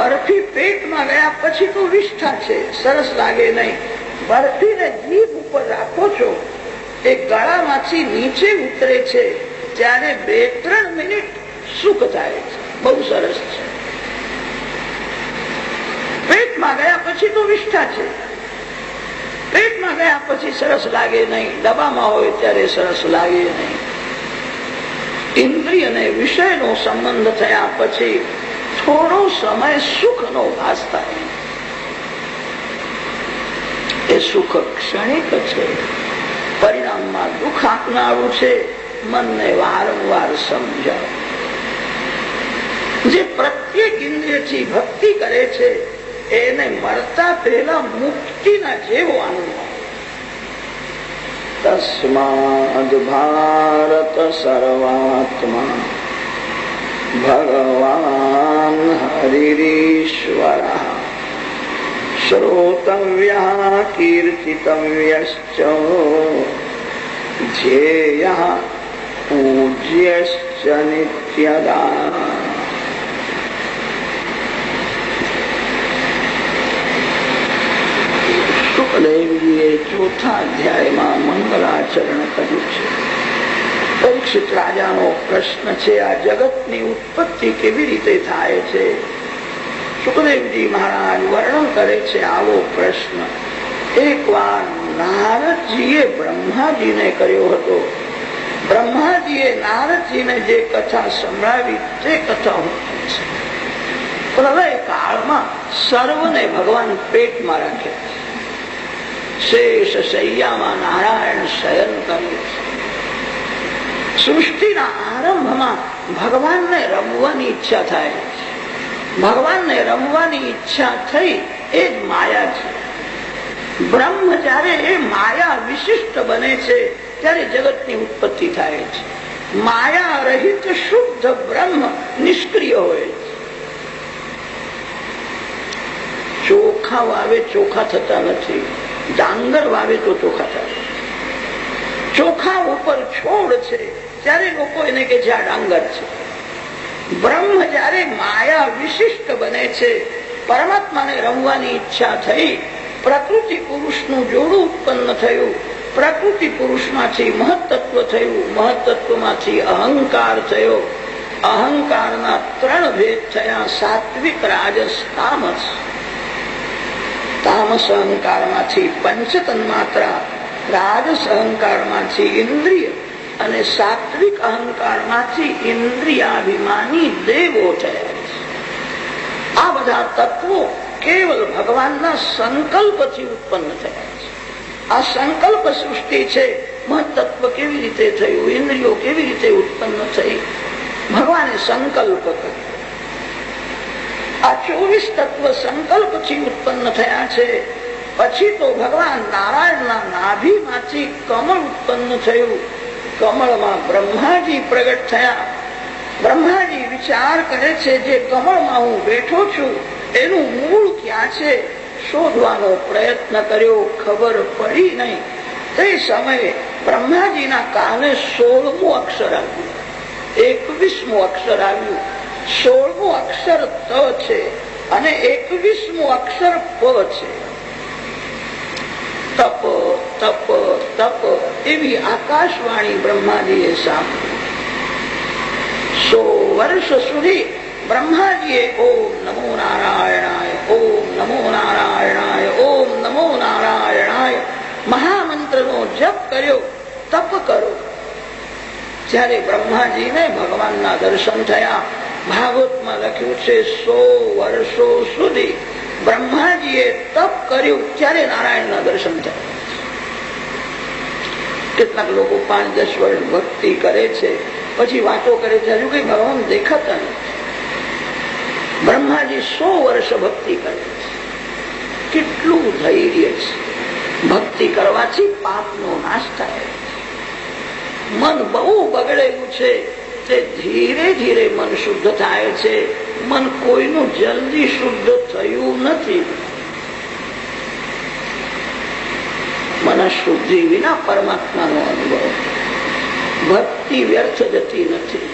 બરફી પેટમાં ગયા પછી તો વિષ્ઠા છે. સરસ લાગે નહીં. બરફીને જીભ ઉપર રાખો છો. એ ગળામાંથી નીચે ઉતરે છે. ત્યારે બે ત્રણ મિનિટ સુખ થાય છે. બહુ સરસ છે. પેટમાં ગયા પછી તો વિષ્ઠા છે. પેટમાં ગયા પછી સરસ લાગે નહીં. ડબ્બામાં હોય ત્યારે સરસ લાગે નહીં. ઇન્દ્રિય અને વિષયનો સંબંધ થયા પછી થોડો સમય સુખનો ભાસ થાય. એ સુખ ક્ષણિક છે. પરિણામમાં દુઃખ આપનારું છે. મનને વારંવાર સમજાવ. જે પ્રત્યેક ઇન્દ્રિયથી ભક્તિ કરે છે, એને મળતા પહેલા મુક્તિના જેવો આનંદ તસ્માદ ભારત સર્વાત્મા. ભગવાન હરિરીશ્વર શ્રોતવ્ય કીર્તિતવ્યશ્ચ ધ્યેય પૂજ્યશ્ચ નિત્યદા સુખદેવજીએ ચોથા અધ્યાયમાં મંગલાચરણ કર્યું છે પરીક્ષિત રાજાનો પ્રશ્ન છે, આ જગતની ઉત્પત્તિ કેવી રીતે થાય છે? સુખદેવજી મહારાજ વર્ણન કરે છે આવો પ્રશ્ન. એક વાર નારદજીએ બ્રહ્માજીને કર્યો હતો. બ્રહ્માજીએ નારદજીને જે કથા સંભળાવી તે કથા હું છે. પ્રલય કાળમાં સર્વને ભગવાન પેટમાં રાખે શેષ શૈયામાં નારાયણ શયન કરે છે. સૃષ્ટિના આરંભમાં ભગવાનને રમવાની ઈચ્છા થાય. ભગવાનને રમવાની ઈચ્છા થઈ એ જ માયા છે. બ્રહ્મ જયારે એ માયા વિશિષ્ટ બને છે, ત્યારે જગતની ઉત્પત્તિ થાય છે. માયા રહિત શુદ્ધ બ્રહ્મ નિષ્ક્રિય હોય છે. ચોખા વાવે ચોખા થતા નથી. ડાંગર વાવે તો ચોખા થાય. ચોખા ઉપર છોડ છે. ત્યારે લોકો એને કે છે ડાંગર છે. બ્રહ્મ જયારે માયા વિશિષ્ટ બને છે, પરમાત્માને રમવાની ઈચ્છા થઈ, પ્રકૃતિ પુરુષનું જોડું ઉત્પન્ન થયું, પ્રકૃતિ પુરુષમાંથી મહત્તત્વ થયું, મહત્તત્વમાંથી અહંકાર થયો. અહંકારના ત્રણ ભેદ થયા, સાત્વિક રાજસ તામસ. તામસ અહંકારમાંથી પંચતન માત્રા રાજસ અહંકારમાંથી ઇન્દ્રિય. અને સાત્વિક અહંકારમાંથી ઇન્દ્રિયાભિમાની દેવો છે. આ બધા તત્વો કેવલ ભગવાનના સંકલ્પથી ઉત્પન્ન થયા છે. આ સંકલ્પ સૃષ્ટિ છે મહત્વ કેવી રીતે થયું, ઇન્દ્રિયો કેવી રીતે ઉત્પન્ન થઈ, ભગવાને સંકલ્પ કર્યો. આ ચોવીસ તત્વ સંકલ્પથી ઉત્પન્ન થયા છે. પછી તો ભગવાન નારાયણના નાભીમાંથી કમળ ઉત્પન્ન થયું. કમળમાં બ્રહ્માજી પ્રગટ થયા. બ્રહ્માજી વિચાર કરે છે જે કમળમાં હું બેઠો છું, એનું મૂળ ક્યાં છે? શોધવાનો પ્રયત્ન કર્યો, ખબર પડી નહીં. તે સમયે બ્રહ્માજીના કાને સોળમું અક્ષર આવ્યું. એકવીસમું અક્ષર આવ્યું. સોળમું અક્ષર ત છે અને એકવીસમું અક્ષર પ છે. તપ. તપ તપ એવી આકાશવાણી બ્રહ્માજીએ સાંભળી. સો વર્ષ સુધી બ્રહ્માજીએ ઓમ નમો નારાયણાય, ઓમ નમો નારાયણાય, ઓમ નમો નારાયણાય મહામંત્રનો જપ કર્યો, તપ કરો. જ્યારે બ્રહ્માજીને ભગવાનના દર્શન થયા, ભાગવતમાં લખ્યું છે, સો વર્ષો સુધી બ્રહ્માજીએ તપ કર્યું, ત્યારે નારાયણના દર્શન થયા. કેટલાક લોકો પાંચ દસ વર્ષ ભક્તિ કરે છે, પછી વાતો કરે છે, હજુ કઈ ભગવાન દેખાતા નથી. બ્રહ્માજી સો વર્ષ ભક્તિ કરે છે. કેટલું ધૈર્ય છે. ભક્તિ કરવાથી પાપનો નાશ થાય મન બહુ બગડેલું છે, તે ધીરે ધીરે મન શુદ્ધ થાય છે. મન કોઈનું જલ્દી શુદ્ધ થયું નથી. મન શુદ્ધિ વિના પરમાત્માનો અનુભવ. ભક્તિ વ્યર્થ જતી નથી.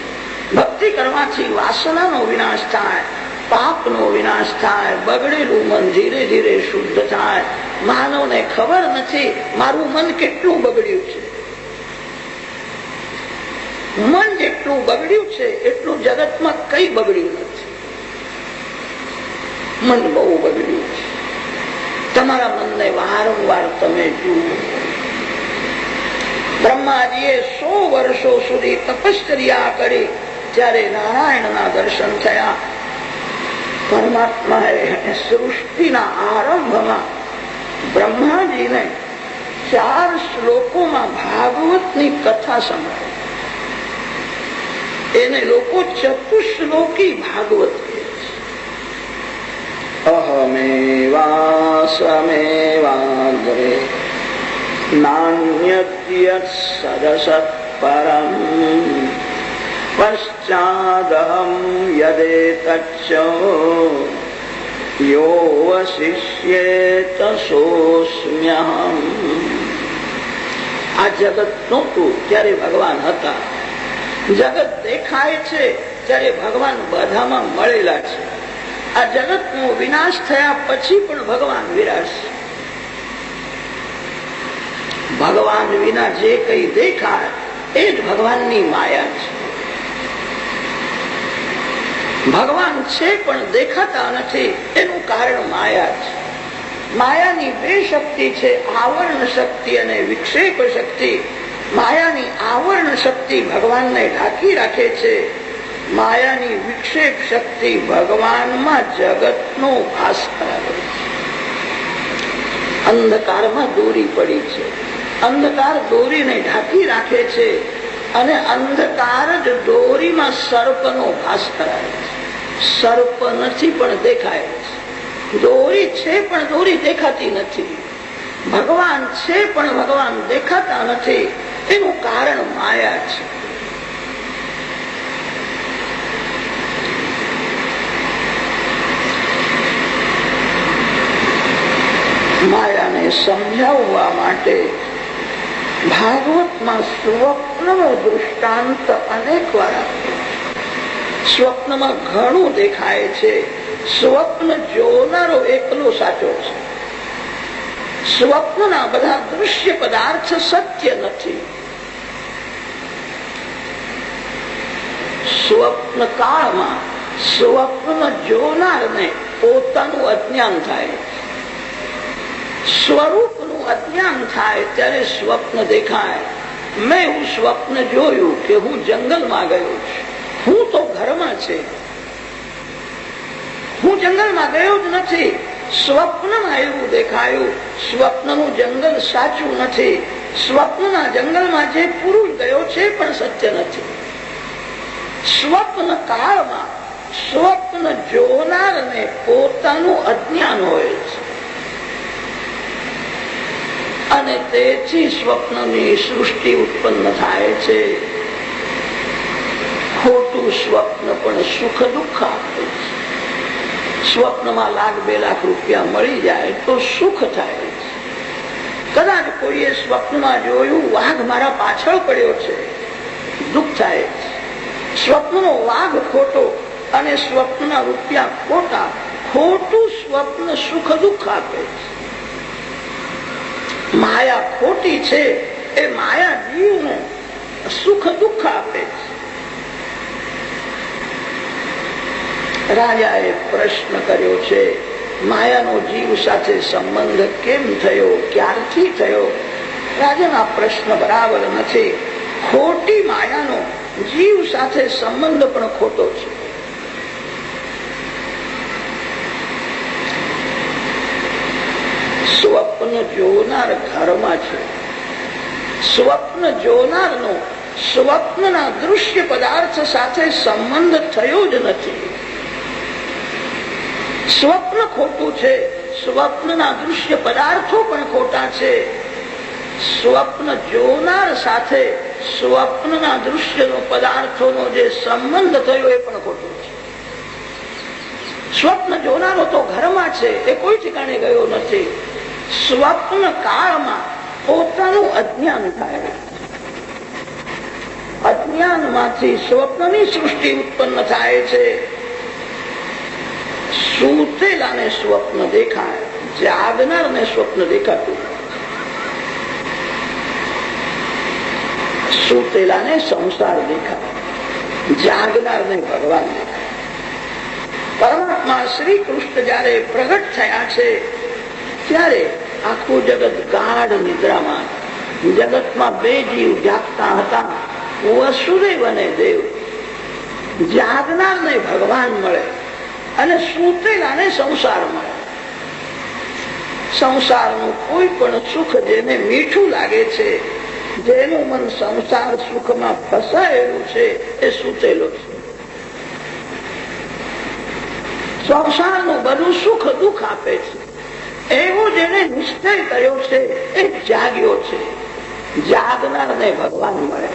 ભક્તિ કરવાથી વાસનાનો વિનાશ થાય, પાપનો વિનાશ થાય, બગડેલું મન ધીરે ધીરે શુદ્ધ થાય. માનવને ખબર નથી મારું મન કેટલું બગડ્યું છે. મન જેટલું બગડ્યું છે, એટલું જગતમાં કઈ બગડ્યું નથી. મન બહુ બગડ્યું તમારા મનને વારંવાર તમે જુઓ. બ્રહ્માજીએ સો વર્ષો સુધી તપશ્ચર્યા કરી ત્યારે નારાયણના દર્શન થયા. પરમાત્માએ સૃષ્ટિના આરંભમાં બ્રહ્માજીને ચાર શ્લોકોમાં ભાગવતની કથા સંભળાવી. એને લોકો ચતુશ્લોકી ભાગવત કહે છે. અહમેવાસમેવાગ્રે સદસત પરમ પશ્ચાદહમ યદેતચ્ચ યો વશિષ્યેત આ જગત નહોતું ત્યારે ભગવાન હતા. જગત દેખાય છે ત્યારે ભગવાન બધામાં મળેલા છે. આ જગત નો વિનાશ થયા પછી પણ ભગવાન વિરાશ ભગવાન વિના જે કઈ દેખાય, એ જ ભગવાનની માયા છે. ભગવાન છે પણ દેખાતા નથી, એનું કારણ માયા છે. માયાની બે શક્તિ છે, આવરણ શક્તિ અને વિક્ષેપ શક્તિ. માયાની આવરણ શક્તિ ભગવાનને ઢાંકી રાખે છે. માયાની વિક્ષેપ શક્તિ ભગવાનમાં જગતનો ભાસ અંધકારમાં દોરી પડી છે. અંધકાર દોરીને ઢાંકી રાખે છે અને અંધકાર જ દોરીમાં સર્પનો ભાસ કરાવે છે. સર્પ નથી પણ દેખાય છે. દોરી છે પણ દોરી દેખાતી નથી. ભગવાન છે પણ ભગવાન દેખાતા નથી. એનું કારણ માયા છે. માયાને સમજાવવા માટે ભાગવતમાં સ્વપ્નનો દૃષ્ટાંત અનેક વાર સ્વપ્નમાં ઘણું દેખાય છે. સ્વપ્ન જોનારો એકલો સાચો છે. સ્વપ્નના બધા દૃશ્ય પદાર્થ સત્ય નથી. સ્વપ્ન કાળમાં સ્વપ્ન જોનારને પોતાનું અજ્ઞાન થાય. સ્વરૂપનું અજ્ઞાન થાય ત્યારે સ્વપ્ન દેખાય. મેં હું સ્વપ્ન જોયું કે હું જંગલમાં ગયો છું. હું તો ઘરમાં છે. હું જંગલમાં ગયો જ નથી. સ્વપ્નમાં એવું દેખાયું. સ્વપ્નનું જંગલ સાચું નથી. સ્વપ્નના જંગલમાં જે પુરુષ ગયો છે પણ સત્ય નથી. સ્વપ્ન કાળમાં સ્વપ્ન જોનારને પોતાનું અજ્ઞાન હોય છે. અને તેથી સ્વપ્નની સૃષ્ટિ ઉત્પન્ન થાય છે. ખોટું સ્વપ્ન પણ સુખ દુઃખ આપે છે. સ્વપ્નમાં લાખ બે લાખ રૂપિયા મળી જાય તો સુખ થાય છે. કદાચ કોઈએ સ્વપ્નમાં જોયું, વાઘ મારા પાછળ પડ્યો છે. દુઃખ થાય છે. સ્વપ્નનો વાઘ ખોટો અને સ્વપ્નના રૂપિયા ખોટા, ખોટું સ્વપ્ન સુખ દુઃખ આપે છે. માયા ખોટી છે, એ માયા જીવને સુખ દુઃખ આપે છે. રાજાએ પ્રશ્ન કર્યો છે, માયાનો જીવ સાથે સંબંધ કેમ થયો, ક્યારથી થયો? રાજાના પ્રશ્ન બરાબર નથી. ખોટી માયાનો જીવ સાથે સંબંધ પણ ખોટો છે. સ્વપ્ન જોનાર ઘરમાં છે. સ્વપ્ન જોનારનો સ્વપ્નના દૃશ્ય પદાર્થ સાથે સંબંધ થયો જ નથી. સ્વપ્ન ખોટું છે, સ્વપ્નના દૃશ્ય પદાર્થો પણ ખોટા છે. સ્વપ્ન જોનાર સાથે સ્વપ્નના દૃશ્યનો પદાર્થોનો જે સંબંધ થયો એ પણ ખોટો છે. સ્વપ્ન જોનારો તો ઘરમાં છે, એ કોઈ ઠેકાણે ગયો નથી. સ્વપ્ન કાળમાં પોતાનું અજ્ઞાન થાય. અજ્ઞાનમાંથી સ્વપ્નની સૃષ્ટિ ઉત્પન્ન થાય છે. સૂતેલાને સ્વપ્ન દેખાય જાગનારને સ્વપ્ન દેખાતું. સૂતેલાને સંસાર દેખાય જાગનારને ભગવાન દેખાય. પરમાત્મા શ્રી કૃષ્ણ જયારે પ્રગટ થયા છે ત્યારે આખું જગત ગાઢ નિદ્રામાં, જગતમાં બે જીવ જાગતા હતા. વસુદેવ અને દેવ. જાગનારને ભગવાન મળે અને સૂતેલાને સંસાર મળે. સંસારનું કોઈ પણ સુખ જેને મીઠું લાગે છે, જેનું મન સંસાર સુખમાં ફસાયેલું છે, એ સૂતેલો છે. સંસારનું બધું સુખ દુઃખ આપે છે. એવો જેને નિશ્ચય કર્યો છે, એ જાગ્યો છે. જાગનારને ભગવાન મળે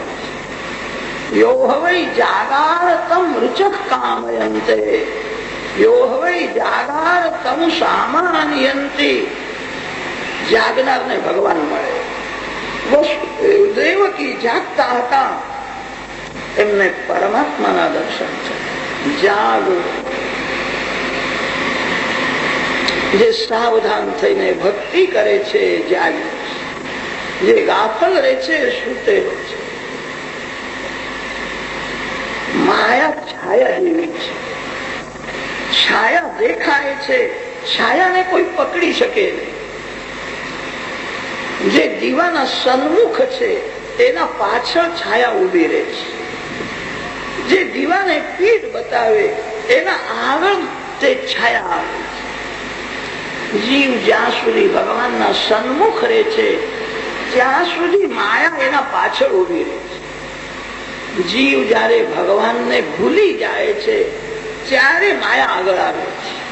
યો હવે જાગાર તમ ઋચક કામયંતે. યો હવે જાગાર તમ સામાન્યંતી. જાગનારને ભગવાન મળે. દેવકી જાગતા હતા. એમને પરમાત્માના દર્શન છે જાગ. જે સાવધાન થઈને ભક્તિ કરે છે જાગે જે ગાફલ રહે છે સુતેલો દીવાના સન્મુખ છે, તેના પાછળ છાયા ઊભી રહે છે. જે દીવાને પીઠ બતાવે, એના આગળ તે છાયા આવે છે. જીવ જ્યાં સુધી ભગવાનના સન્મુખ રહે છે, ત્યાં સુધી માયા એના પાછળ ઊભી રહે છે. જીવ જયારે ભગવાનને ભૂલી જાય છે, ત્યારે માયા આગળ આવે છે.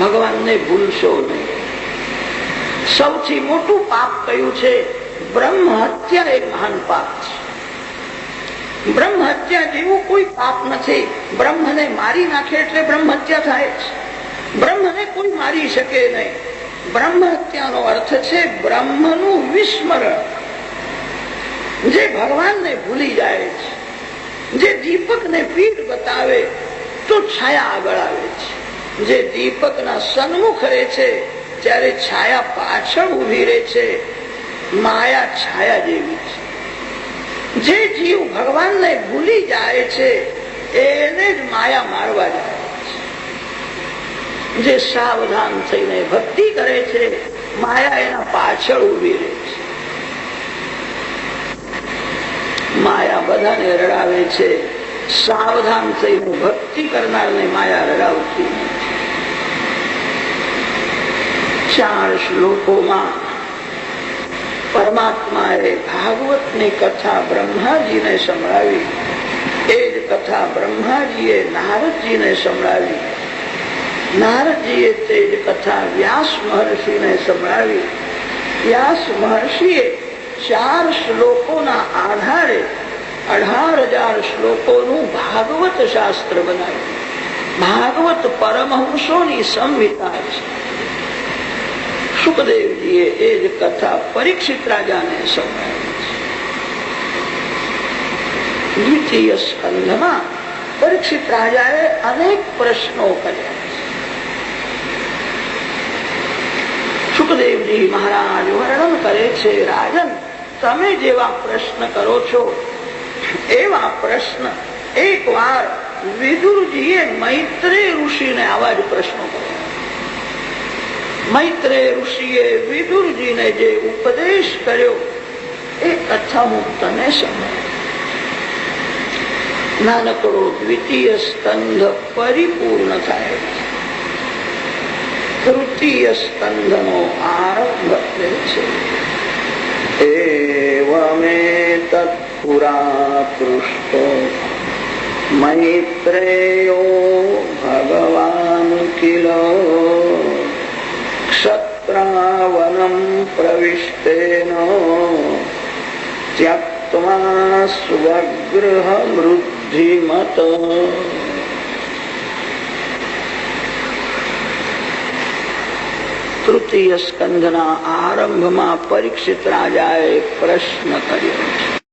ભગવાનને ભૂલશો નહીં. સૌથી મોટું પાપ કયું છે? બ્રહ્મ હત્યા એક મહાન પાપ છે. બ્રહ્મ હત્યા જેવું કોઈ પાપ નથી. બ્રહ્મને મારી નાખે એટલે બ્રહ્મ હત્યા થાય છે બ્રહ્મને કોઈ મારી શકે નહીં. બ્રહ્મ હત્યાનો અર્થ છે બ્રહ્મનું વિસ્મરણ. જે ભગવાનને ભૂલી જાય છે, જે દીપકને પીઠ બતાવે તો છાયા આગળ આવે છે. જે દીપકના સન્મુખ રહે છે ત્યારે છાયા પાછળ ઊભી રહે છે, માયા છાયા જેવી છે. જે જીવ ભગવાનને ભૂલી જાય છે, એને જ માયા મારવા જાય. જે સાવધાન થઈને ભક્તિ કરે છે, માયા એના પાછળ ઊભી રહે છે. માયા બધાને રડાવે છે, સાવધાન થઈને ભક્તિ કરનારને માયા રડાવતી ચાર શ્લોકોમાં પરમાત્માએ ભાગવતની કથા બ્રહ્માજીને સંભળાવી, એ જ કથા બ્રહ્માજીએ નારદજીને સંભળાવી. નારદજીએ તે જ કથા વ્યાસ મહર્ષિને સંભળાવી વ્યાસ મહર્ષિએ ચાર શ્લોકોના આધારે અઢાર હજાર શ્લોકોનું ભાગવત શાસ્ત્ર બનાવ્યું ભાગવત પરમહંસોની સંહિતા છે સુખદેવજીએ એ જ કથા પરીક્ષિત રાજાને સંભળાવી છે દ્વિતીય સ્કંધમાં પરીક્ષિત રાજાએ અનેક પ્રશ્નો કર્યા સુખદેવજી મહારાજ વર્ણન કરે છે, રાજન, તમે જેવા પ્રશ્ન કરો છો, એવા પ્રશ્ન. એક વાર વિદુરજીએ મૈત્રે ઋષિને આવા જ પ્રશ્નો કર્યા. મૈત્રે ઋષિએ વિદુરજીને જે ઉપદેશ કર્યો, એ કથા હું તને સમજ નાનકડો દ્વિતીય સ્કંધ પરિપૂર્ણ થાય. તૃતીય સ્કંધનો આરંભ છે એવમેતત્પુરા પૃષ્ટો મૈત્રેયો ભગવાન કિલ ક્ષત્રાવનમ પ્રવિષ્ટેન ત્યક્વા સ્વગૃહ મૃદ્ધિમત તૃતીય સ્કંધના આરંભમાં પરીક્ષિત રાજાએ પ્રશ્ન કર્યો. છે